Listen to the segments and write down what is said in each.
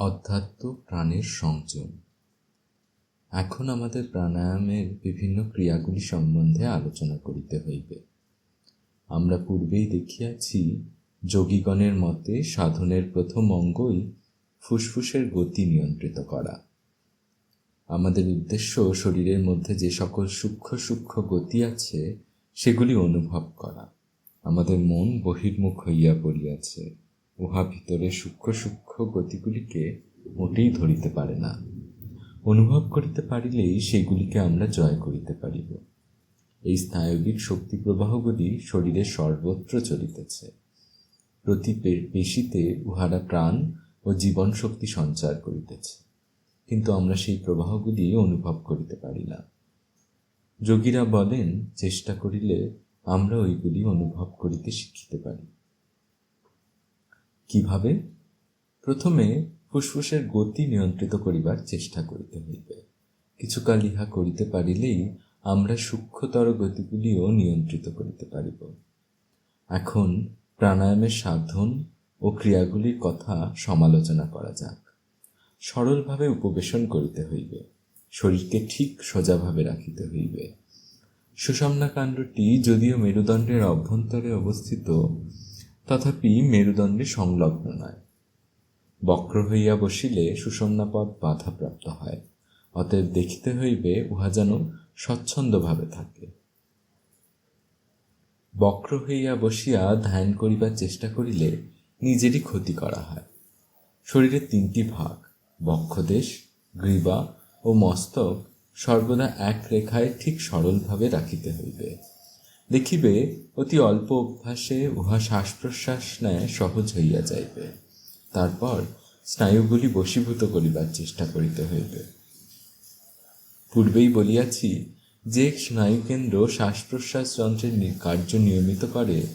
অধ্যাত্ম প্রাণের সংযম এখন আমাদের প্রাণায়ামের বিভিন্ন ক্রিয়াগুলি সম্বন্ধে আলোচনা করিতে হইবে। আমরা পূর্বেই দেখিয়াছি, যোগীগণের মতে সাধনের প্রথম অঙ্গই ফুসফুসের গতি নিয়ন্ত্রিত করা। আমাদের উদ্দেশ্য শরীরের মধ্যে যে সকল সূক্ষ্ম সূক্ষ্ম গতি আছে, সেগুলি অনুভব করা। আমাদের মন বহির্মুখ হইয়া পড়িয়াছে। উহা ভিতরে সূক্ষ্ম সূক্ষ্ম গতিগুলিকে মোটেই ধরিতে পারে না। অনুভব করিতে পারিলেই সেগুলিকে আমরা জয় করিতে পারিব। এই স্নায়বিক শক্তি প্রবাহগুলি শরীরে সর্বত্র চলিতেছে। প্রতি পেশিতে উহারা প্রাণ ও জীবন শক্তি সঞ্চার করিতেছে। কিন্তু আমরা সেই প্রবাহগুলি অনুভব করিতে পারি না। যোগীরা বলেন, চেষ্টা করিলে আমরা ওইগুলি অনুভব করিতে শিখিতে পারি। কীভাবে? প্রথমে ফুসফুসের গতি নিয়ন্ত্রিত করিবার চেষ্টা করিতে হইবে। কিছুকাল ইহা করিতে পারিলেই আমরা সূক্ষ্মতর গতিগুলিও নিয়ন্ত্রিত করিতে পারিব। এখন প্রাণায়ামের সাধন ও ক্রিয়াগুলির কথা সমালোচনা করা যাক। সরলভাবে উপবেশন করিতে হইবে। শরীরকে ঠিক সোজাভাবে রাখিতে হইবে। সুষমনা কাণ্ডটি যদিও মেরুদণ্ডের অভ্যন্তরে অবস্থিত তথাপি মেরুদণ্ডে সংলগ্ন নয়। বক্র হইয়া বসিলে সুষমনাপদ বাধাপ্রাপ্ত হয়। অতএব দেখিতে হইবে, উহা যেন স্বচ্ছন্দভাবে থাকে। বক্র হইয়া বসিয়া ধ্যান করিবার চেষ্টা করিলে নিজেরই ক্ষতি করা হয়। শরীরের তিনটি ভাগ বক্ষদেশ গ্রীবা ও মস্তক, সর্বদা এক রেখায় ঠিক সরলভাবে রাখিতে হইবে। দেখিবে অতি অল্প অভ্যাসে উহা শ্বাস প্রশ্বাস নেয় সহজ হইয়া যাইবে। তারপর স্নায়ুগুলি বশীভূত করিবার চেষ্টা করিতে হইবে। পূর্বেই বলিয়াছি, যে স্নায়ুকেন্দ্র শ্বাস প্রশ্বাস যন্ত্রের কার্য নিয়মিত করে,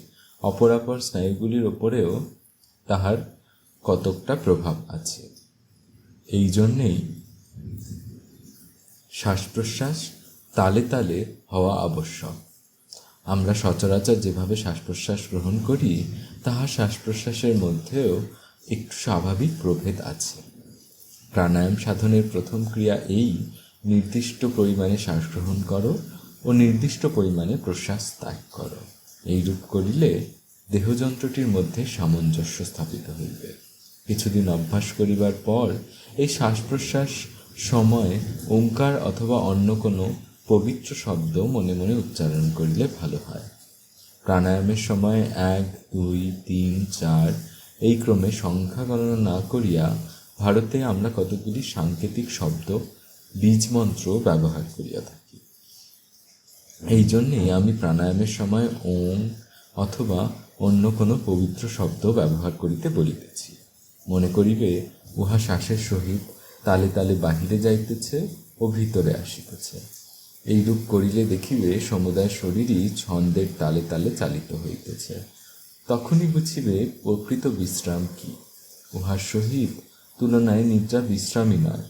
অপরাপর স্নায়ুগুলির ওপরেও তাহার কতকটা প্রভাব আছে। এই জন্যেই শ্বাস প্রশ্বাস তালে তালে হওয়া আবশ্যক। আমরা সচরাচর যেভাবে শ্বাস প্রশ্বাস গ্রহণ করি, তাহা শ্বাস প্রশ্বাসের মধ্যেও একটু স্বাভাবিক প্রভেদ আছে। প্রাণায়াম সাধনের প্রথম ক্রিয়া এই, নির্দিষ্ট পরিমাণে শ্বাস গ্রহণ করো ও নির্দিষ্ট পরিমাণে প্রশ্বাস ত্যাগ করো। এইরূপ করিলে দেহযন্ত্রটির মধ্যে সামঞ্জস্য স্থাপিত হইবে। কিছুদিন অভ্যাস করিবার পর এই শ্বাস প্রশ্বাস সময় ওঙ্কার অথবা অন্য কোনো পবিত্র শব্দ মনে মনে উচ্চারণ করিলে ভালো হয়। প্রাণায়ামের সময় এক, দুই, তিন, চার, এই ক্রমে সংখ্যা গণনা না করিয়া ভারতে আমরা কতগুলি সাংকেতিক শব্দ, বীজ মন্ত্র ব্যবহার করিয়া থাকি। এই জন্যেই আমি প্রাণায়ামের সময় ওম অথবা অন্য কোনো পবিত্র শব্দ ব্যবহার করিতে বলিতেছি। মনে করিবে, উহা শ্বাসের সহিত তালে তালে বাহিরে যাইতেছে ও ভিতরে আসিতেছে। এইরূপ করিলে দেখিবে সমুদায় শরীরই ছন্দের তালে তালে চালিত হইতেছে। তখনই বুঝিবে, প্রকৃত বিশ্রাম কি? উহার সহিত তুলনায় নিদ্রা বিশ্রামই নয়।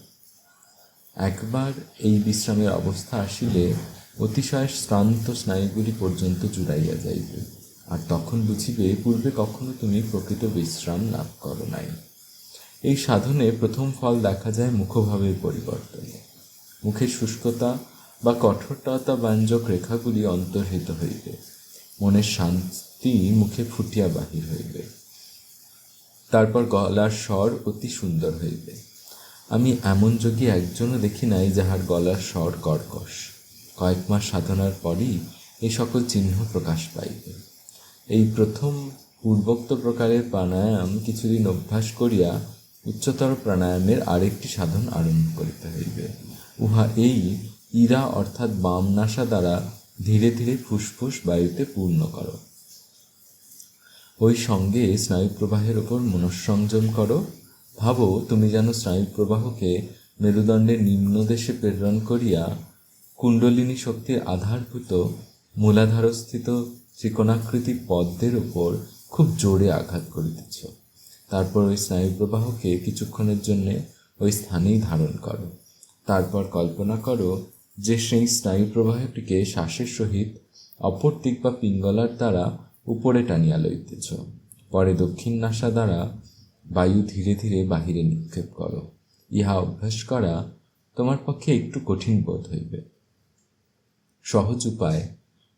একবার এই বিশ্রামের অবস্থা আসিলে অতিশয় শ্রান্ত স্নায়ুগুলি পর্যন্ত জুড়াইয়া যাইবে। আর তখন বুঝিবে, পূর্বে কখনো তুমি প্রকৃত বিশ্রাম লাভ করো নাই। এই সাধনে প্রথম ফল দেখা যায় মুখভাবের পরিবর্তনে। মুখের শুষ্কতা বা কঠোরতা ব্যঞ্জক রেখাগুলি অন্তর্হিত হইবে। মনের শান্তি মুখে ফুটিয়া বাহির হইবে। তারপর গলার স্বর অতি সুন্দর হইবে। আমি এমন যোগী একজনও দেখি নাই যাহার গলার স্বর কর্কশ। কয়েক মাস সাধনার পরই এই সকল চিহ্ন প্রকাশ পাইবে। এই প্রথম পূর্বোক্ত প্রকারের প্রাণায়াম কিছুদিন অভ্যাস করিয়া উচ্চতর প্রাণায়ামের আরেকটি সাধন আরম্ভ করিতে হইবে। উহা এই ইরা অর্থাৎ বাম নাসা দ্বারা ধীরে ধীরে ফুসফুস বায়ুতে পূর্ণ করো। ওই সঙ্গে স্নায়ু প্রবাহের ওপর মনঃসংযম করো। ভাবো, তুমি যেন স্নায়ু প্রবাহকে মেরুদণ্ডের নিম্নদেশে প্রেরণ করিয়া কুণ্ডলিনী শক্তির আধারভূত মূলাধারস্থিত ত্রিকোণাকৃতি পদ্মের ওপর খুব জোরে আঘাত করিতেছ। তারপর ওই স্নায়ু প্রবাহকে কিছুক্ষণের জন্যে ওই স্থানেই ধারণ করো। তারপর কল্পনা করো যে সেই স্নায়ু প্রবাহটিকে শ্বাসের সহিত অপর দিক বা পিঙ্গলার দ্বারা উপরে টানিয়া লইতেছ। পরে দক্ষিণ নাসা দ্বারা বায়ু ধীরে ধীরে বাহিরে নিক্ষেপ করো। ইহা অভ্যাস করা তোমার পক্ষে একটু কঠিন বোধ হইবে। সহজ উপায়,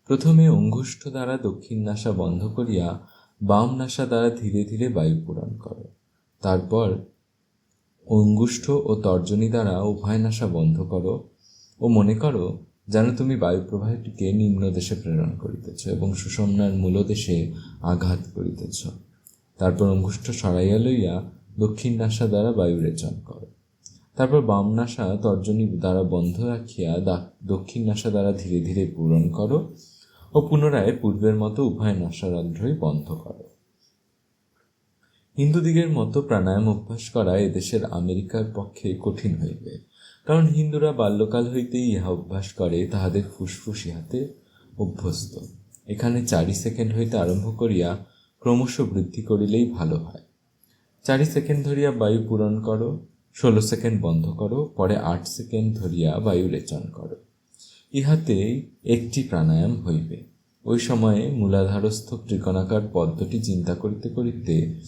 প্রথমে অঙ্গুষ্ঠ দ্বারা দক্ষিণ নাসা বন্ধ করিয়া বাম নাসা দ্বারা ধীরে ধীরে বায়ু পূরণ করো। তারপর অঙ্গুষ্ঠ ও তর্জনী দ্বারা উভয় নাসা বন্ধ করো। ও মনে করো যেন তুমি বায়ু প্রবাহটিকে নিম্ন দেশে প্রেরণ করিতেছ এবং সুষমনার মূলদেশে আঘাত করিতেছ। তারপর অঙ্গুষ্ঠ সরাইয়া লইয়া দক্ষিণ নাসা দ্বারা বায়ু রেচন করো। তারপর বাম নাসা তর্জনী দ্বারা বন্ধ রাখিয়া দক্ষিণ নাসা দ্বারা ধীরে ধীরে পূরণ করো ও পুনরায় পূর্বের মতো উভয় নাসারন্ধ্রই বন্ধ করো। হিন্দুদিগের মতো প্রাণায়াম অভ্যাস করা এদেশের আমেরিকার পক্ষে কঠিন হইবে। কারণ হিন্দুরা বাল্যকাল হইতেই ইহা অভ্যাস করে, তাহাদের ফুসফুস ইহাতে অভ্যস্ত। এখানে চারি সেকেন্ড হইতে আরম্ভ করিয়া ক্রমশ বৃদ্ধি করিলেই ভালো হয়। চারি সেকেন্ড ধরিয়া বায়ু পূরণ করো, ষোলো সেকেন্ড বন্ধ করো, পরে আট সেকেন্ড ধরিয়া বায়ু রেচন করো। ইহাতে একটি প্রাণায়াম হইবে। ওই সময়ে মূলাধারস্থ ত্রিকোণাকার পদ্মটি চিন্তা করিতে করিতে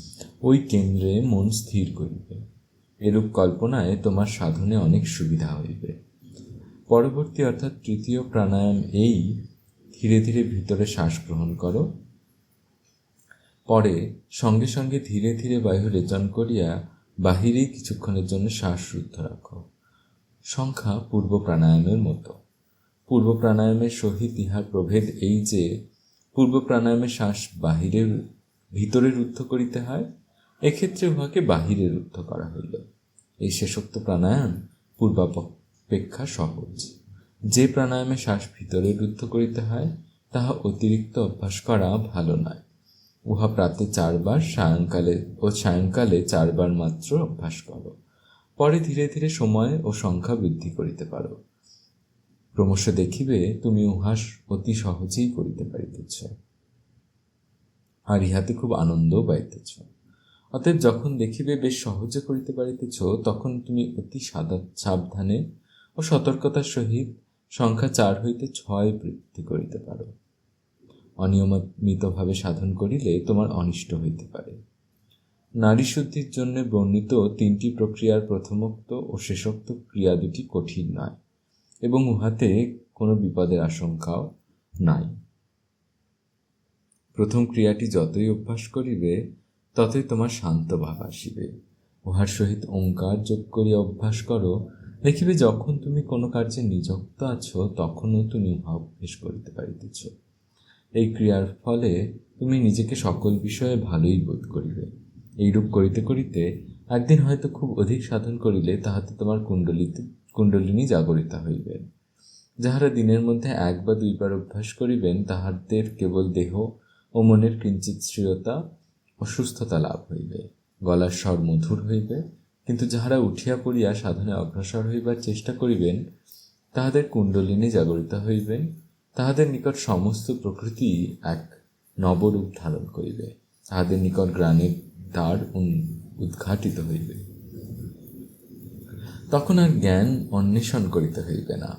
ওই কেন্দ্রে মন স্থির করিবে। এরূপ কল্পনায় তোমার সাধনে অনেক সুবিধা হইবে। পরবর্তী অর্থাৎ তৃতীয় প্রাণায়াম এই ধীরে ধীরে ভিতরে শ্বাস গ্রহণ করো। পরে সঙ্গে সঙ্গে ধীরে ধীরে বায়ু রেচন করিয়া বাহিরে কিছুক্ষণের জন্য শ্বাস রুদ্ধ রাখো। সংখ্যা পূর্ব প্রাণায়ামের মতো। পূর্ব প্রাণায়ামের সহিত ইহার প্রভেদ এই যে, পূর্ব প্রাণায়ামে শ্বাস বাহিরের ভিতরে রুদ্ধ করিতে হয় এক্ষেত্রে উহাকে বাহিরে রুদ্ধ করা হইল। এই শেষোক্ত প্রাণায়াম পূর্বাপেক্ষা সহজ। যে প্রাণায়ামে শ্বাস ভিতরে রুদ্ধ করিতে হয়, তাহা অতিরিক্ত অভ্যাস করা ভালো নয়। উহা প্রাতে চারবার সায়ংকালে ও সায়ংকালে চারবার মাত্র অভ্যাস করো। পরে ধীরে ধীরে সময় ও সংখ্যা বৃদ্ধি করিতে পারো। ক্রমশ দেখিবে তুমি উহা অতি সহজেই করিতে পারিতেছ। আর ইহাতে খুব আনন্দও পাইতেছ। অতএব যখন দেখিবে বেশ সহজে করিতে পারিতেছ, তখন তুমি অতি সাদা সাবধানে ও সতর্কতার সহিত সংখ্যা চার হইতে ছয় বৃদ্ধি করিতে পারো। অনিয়মিতভাবে সাধন করিলে তোমার অনিষ্ট হইতে পারে। নারী শুদ্ধির জন্য বর্ণিত তিনটি প্রক্রিয়ার প্রথমোক্ত ও শেষোক্ত ক্রিয়া দুটি কঠিন নয়, এবং উহাতে কোনো বিপদের আশঙ্কাও নাই। প্রথম ক্রিয়াটি যতই অভ্যাস করিবে ততই তোমার শান্ত ভাব আসিবে। উহার সহিত ওঙ্কার যোগ করিয়া অভ্যাস করো। দেখিবে যখন তুমি কোনো কার্যে নিযুক্ত আছো, তখনও তুমি উহা অভ্যাস করিতে পারিতেছ। এই ক্রিয়ার ফলে তুমি নিজেকে সকল বিষয়ে ভালোই বোধ করিবে। এইরূপ করিতে করিতে একদিন হয়তো খুব অধিক সাধন করিলে তাহাতে তোমার কুণ্ডলিতে, কুণ্ডলিনী জাগরিতা হইবে। যাহারা দিনের মধ্যে এক বা দুইবার অভ্যাস করিবেন, তাহাদের কেবল দেহ ও মনের কিঞ্চিত স্ত্রীয়তা ও সুস্থতা লাভ হইবে, গলার স্বর মধুর হইবে, কিন্তু যাহারা উঠিয়া পড়িয়া সাধনে অগ্রসর হইবার চেষ্টা করিবেন, তাহাদের কুণ্ডলিনী জাগরিত হইবেন, তাহাদের নিকট সমস্ত প্রকৃতি এক নবরূপ ধারণ করিবে, তাহাদের নিকট গ্রানের দ্বার উদ্ঘাটিত হইবে। তখন আর জ্ঞান অন্বেষণ করিতে হইবে না,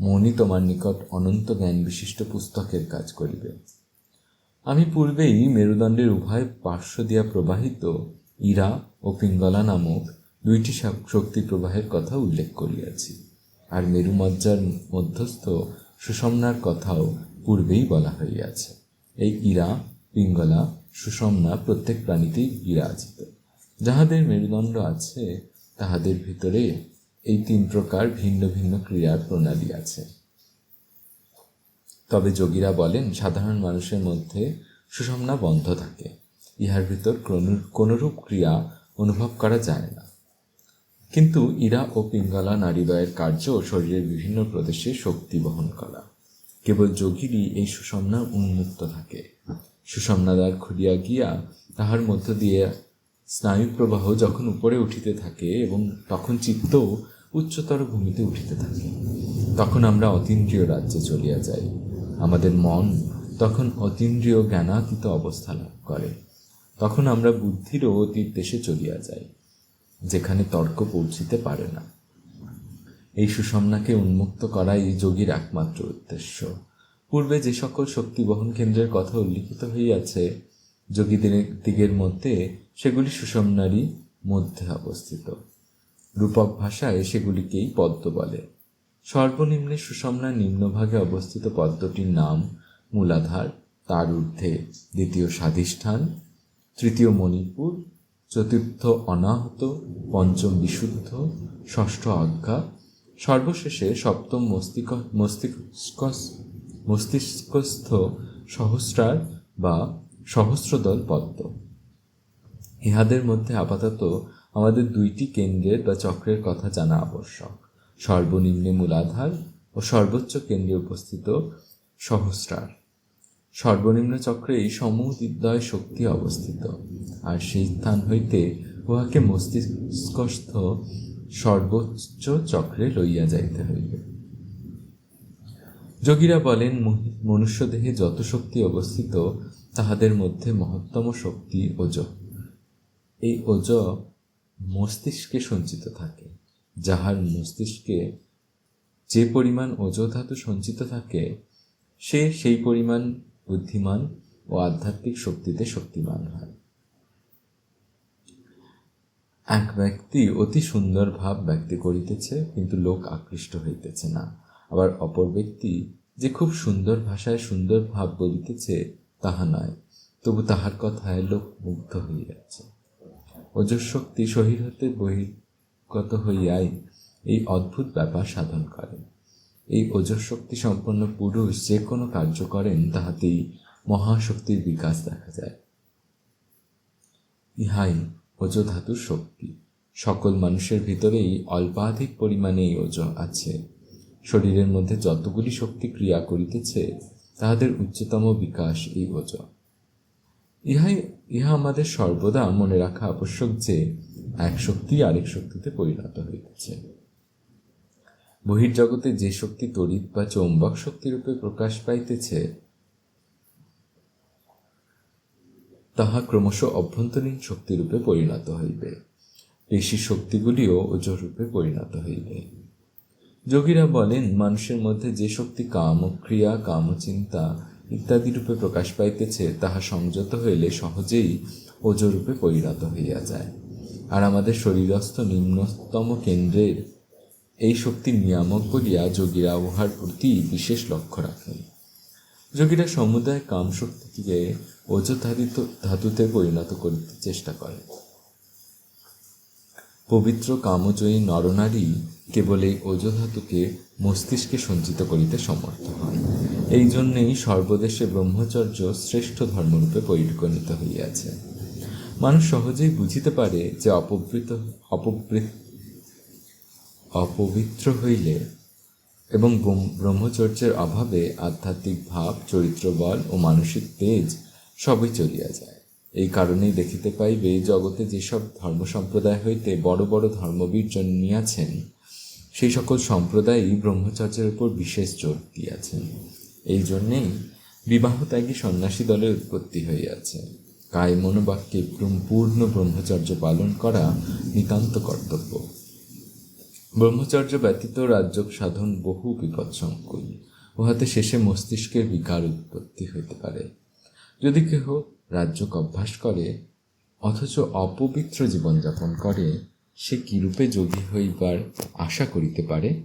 মনই তোমার নিকট অনন্ত জ্ঞান বিশিষ্ট পুস্তকের কাজ করিবে। আমি পূর্বেই মেরুদণ্ডের উভয় পার্শ্ব দিয়া প্রবাহিত ইরা ও পিঙ্গলা নামক দুইটি শক- শক্তি প্রবাহের কথা উল্লেখ করিয়াছি। আর মেরুমজ্জার মধ্যস্থ সুষমনার কথাও পূর্বেই বলা হইয়াছে। এই ইরা, পিঙ্গলা, সুষমনা প্রত্যেক প্রাণীতেই বিরাজিত। যাহাদের মেরুদণ্ড আছে, তাহাদের ভিতরে এই তিন প্রকার ভিন্ন ভিন্ন ক্রিয়ার প্রণালী আছে। তবে যোগীরা বলেন, সাধারণ মানুষের মধ্যে সুষমনা বন্ধ থাকে। ইহার ভিতর কোনরূপ ক্রিয়া অনুভব করা যায় না। কিন্তু ইরা ও পিঙ্গলা নারীদ্বয়ের কার্য শরীরের বিভিন্ন প্রদেশে শক্তি বহন করা। কেবল যোগীরই এই সুষমনা উন্মুক্ত থাকে। সুষমনাদ্বার খুলিয়া গিয়া তাহার মধ্য দিয়ে স্নায়ু প্রবাহ যখন উপরে উঠিতে থাকে এবং তখন চিত্ত উচ্চতর ভূমিতে উঠিতে থাকে। তখন আমরা অতীন্দ্রিয় রাজ্যে চলিয়া যাই। আমাদের মন তখন অতীন্দ্রিয় জ্ঞানাতীত অবস্থা লাভ করে। তখন আমরা বুদ্ধিরও অতীত দেশে চলিয়া যাই, যেখানে তর্ক পৌঁছিতে পারে না। এই সুষমনাকে উন্মুক্ত করাই যোগীর একমাত্র উদ্দেশ্য। পূর্বে যে সকল শক্তি বহন কেন্দ্রের কথা উল্লিখিত হইয়াছে, যোগীদের দিগের মধ্যে সেগুলি সুষমনারই মধ্যে অবস্থিত। রূপক ভাষায় সেগুলিকেই পদ্ম বলে। সর্বনিম্নে সুষমনার নিম্নভাগে অবস্থিত পদ্মটির নাম মূলাধার, তার ঊর্ধ্বে দ্বিতীয় স্বাধিষ্ঠান, তৃতীয় মণিপুর, চতুর্থ অনাহত, পঞ্চম বিশুদ্ধ, ষষ্ঠ আজ্ঞা, সর্বশেষে সপ্তম মস্তিক মস্তিষ্ক মস্তিষ্কস্থ সহস্রার বা সহস্রদল পদ্ম। ইহাদের মধ্যে আপাতত আমাদের দুইটি কেন্দ্রের বা চক্রের কথা জানা আবশ্যক। সর্বনিম্নে মূলাধার ও সর্বোচ্চ কেন্দ্রে উপস্থিত সহস্রার। সর্বনিম্ন চক্রে এই সমুদয় শক্তি অবস্থিত। আর সেই স্থান হইতে উহাকে মস্তিষ্কস্থ সর্বোচ্চ চক্রে লইয়া যাইতে হইবে। যোগীরা বলেন মনুষ্যদেহে যত শক্তি অবস্থিত, তাহাদের মধ্যে মহত্তম শক্তি ওজ। এই ওজ মস্তিষ্কে সঞ্চিত থাকে। যাহার মস্তিষ্কে যে পরিমাণ ওজ ধাতু সঞ্চিত থাকে, সে সেই পরিমাণ বুদ্ধিমান ও আধ্যাত্মিক শক্তিতে শক্তিমান হয়। এক ব্যক্তি অতি সুন্দর ভাব ব্যক্তি করিতেছে, কিন্তু লোক আকৃষ্ট হইতেছে না। আবার অপর ব্যক্তি যে খুব সুন্দর ভাষায় সুন্দর ভাব বলিতেছে, তাহা নয়। তবু তাহার কথায় লোক মুগ্ধ হইয়াছে। ওজর শক্তি শরীর হতে বহির্গত হইয়াই এই অদ্ভুত ব্যাপার সাধন করে। এই ওজর শক্তি সম্পন্ন পুরুষ যে কোনো কার্য করেন, তাহাতেই মহাশক্তির বিকাশ দেখা যায়। ইহাই ওজ ধাতুর শক্তি। সকল মানুষের ভিতরেই অল্পাধিক পরিমাণে এই ওজ আছে। শরীরের মধ্যে যতগুলি শক্তি ক্রিয়া করিতেছে, তাহাদের উচ্চতম বিকাশ এই ওজ ইহাই, ইহা আমাদের সর্বদা মনে রাখা আবশ্যক যে, এক শক্তি আরেক শক্তিতে পরিণত হইতেছে। বহির্জগতে যে শক্তি তড়িৎ বা চৌম্বক শক্তিরূপে প্রকাশ পাইতেছে, তাহা ক্রমশ অভ্যন্তরীণ শক্তিরূপে পরিণত হইবে। পেশি শক্তিগুলিও ওজরূপে পরিণত হইবে। যোগীরা বলেন, মানুষের মধ্যে যে শক্তি কাম ক্রিয়া কামচিন্তা ইত্যাদি রূপে প্রকাশ পাইতেছে, তাহা সংযত হইলে সহজেই ওজরূপে পরিণত হইয়া যায়। আর আমাদের শরীরস্থ নিম্নতম কেন্দ্রের এই শক্তির নিয়ামক বলিয়া যোগীরা উহার প্রতি বিশেষ লক্ষ্য রাখেন। যোগীরা সমুদায় কাম শক্তিকে ধারিত ধাতুতে পরিণত করিতে চেষ্টা করে পবিত্র কামজয়ী নরনারী কেবল এই ওজ ধাতুকে মস্তিষ্কে সঞ্চিত করিতে সমর্থ হন। এই জন্যেই সর্বদেশে ব্রহ্মচর্য শ্রেষ্ঠ ধর্মরূপে পরিগণিত হইয়াছে। মানুষ সহজেই বুঝিতে পারে যে অপবৃত অপবৃত, অপবিত্র হইলে এবং ব্রহ্মচর্যের অভাবে আধ্যাত্মিক ভাব চরিত্রবল ও মানসিক তেজ সবই চলিয়া যায়। এই কারণেই দেখিতে পাইবে জগতে যেসব ধর্ম সম্প্রদায় হইতে বড় বড় ধর্মবীর জন্মিয়াছেন সেই সকল সম্প্রদায়ই ব্রহ্মচর্যের উপর বিশেষ জোর দিয়াছেন এই জন্যেই বিবাহ ত্যাগী সন্ন্যাসী দলের উৎপত্তি হইয়াছে। কায় মনোবাক্যে পূর্ণ ব্রহ্মচর্য পালন করা নিতান্ত কর্তব্য। ব্রহ্মচর্য ব্যতীত রাজ্য সাধন বহু বিপদসংকুল। উহাতে শেষে মস্তিষ্কের বিকার উৎপত্তি হইতে পারে। যদি কেহ রাজ্য অভ্যাস করে, অথচ অপবিত্র জীবনযাপন করে সে কিরূপে যোগী হইবার আশা করিতে পারে?